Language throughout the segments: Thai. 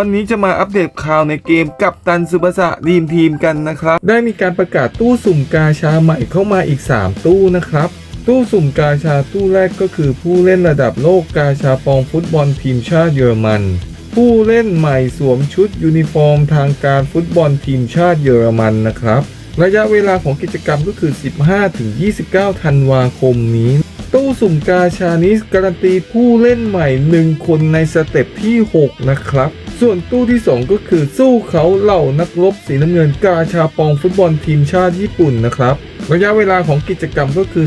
วันนี้จะมาอัปเดตข่าวในเกมกับตันซูบาสะดีมทีมกันนะครับ ได้มีการประกาศตู้สุ่มกาชาใหม่เข้ามาอีก 3 ตู้นะครับตู้สุ่มกาชาตู้แรกก็คือผู้เล่นระดับโลกกาชาปองฟุตบอลทีมชาติเยอรมัน ผู้เล่นใหม่สวมชุดยูนิฟอร์มทางการฟุตบอลทีมชาติเยอรมันนะครับ ระยะเวลาของกิจกรรมก็คือ 15-29 ธันวาคมนี้ ตู้สุ่มกาชานี้การันตีผู้เล่นใหม่ 1 คนในสเต็ปที่ 6 นะครับ ส่วนตู้ที่ 2 ก็คือสู้เขาเหล่านักรบสีน้ำเงินกาชาปองฟุตบอลทีมชาติญี่ปุ่นนะครับ ระยะเวลาของกิจกรรมก็คือ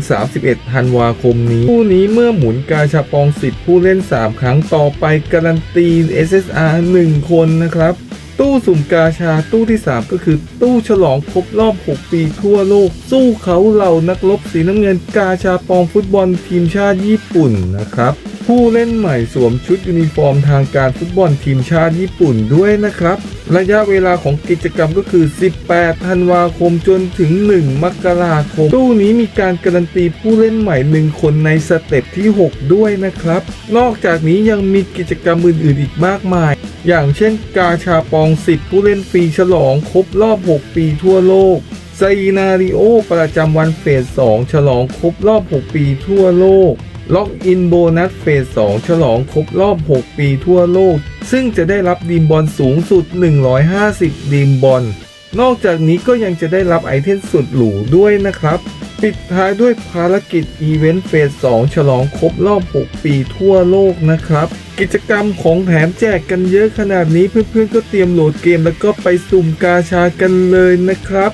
15-31 ธันวาคมนี้คู่นี้เมื่อหมุนกาชาปอง 10 ผู้เล่น 3 ครั้งต่อไปการันตี SSR 1 คนนะครับ ตู้สุ่มกาชาตู้ที่ 3 ก็คือตู้ฉลองครบรอบ 6 ปีทั่วโลก สู้เขาเหล่านักรบสีน้ำเงินกาชาปองฟุตบอลทีมชาติญี่ปุ่นนะครับ ผู้เล่นใหม่สวมชุดยูนิฟอร์มทางการฟุตบอลทีมชาติญี่ปุ่นด้วยนะครับ ระยะเวลาของกิจกรรมก็คือ 18 ธันวาคมจนถึง 1 มกราคม ตู้นี้มีการการันตีผู้เล่นใหม่ 1 คนในสเต็ปที่ 6 ด้วยนะครับ นอกจากนี้ยังมีกิจกรรมอื่นๆอีกมากมาย อย่างเช่นกาชาปอง 10 ผู้เล่นฟรีฉลองครบรอบ 6 ปีทั่วโลกไซนาริโอประจำวันเฟส 2 ฉลองครบรอบ 6 ปีทั่วโลก ล็อกอินโบนัสเฟส 2 ฉลองครบรอบ 6 ปีทั่วโลก ซึ่งจะได้รับดีมบอลสูงสุด 150 ดีมบอล นอกจากนี้ก็ยังจะได้รับไอเทมสุดหรูด้วยนะครับ ปิดท้ายด้วยภารกิจอีเวนต์เฟส 2 ฉลองครบรอบ 6 ปีทั่วโลกนะครับ กิจกรรมของแถมแจกกันเยอะขนาดนี้เพื่อนๆก็เตรียมโหลดเกมแล้วก็ไปสุ่มกาชากันเลยนะครับ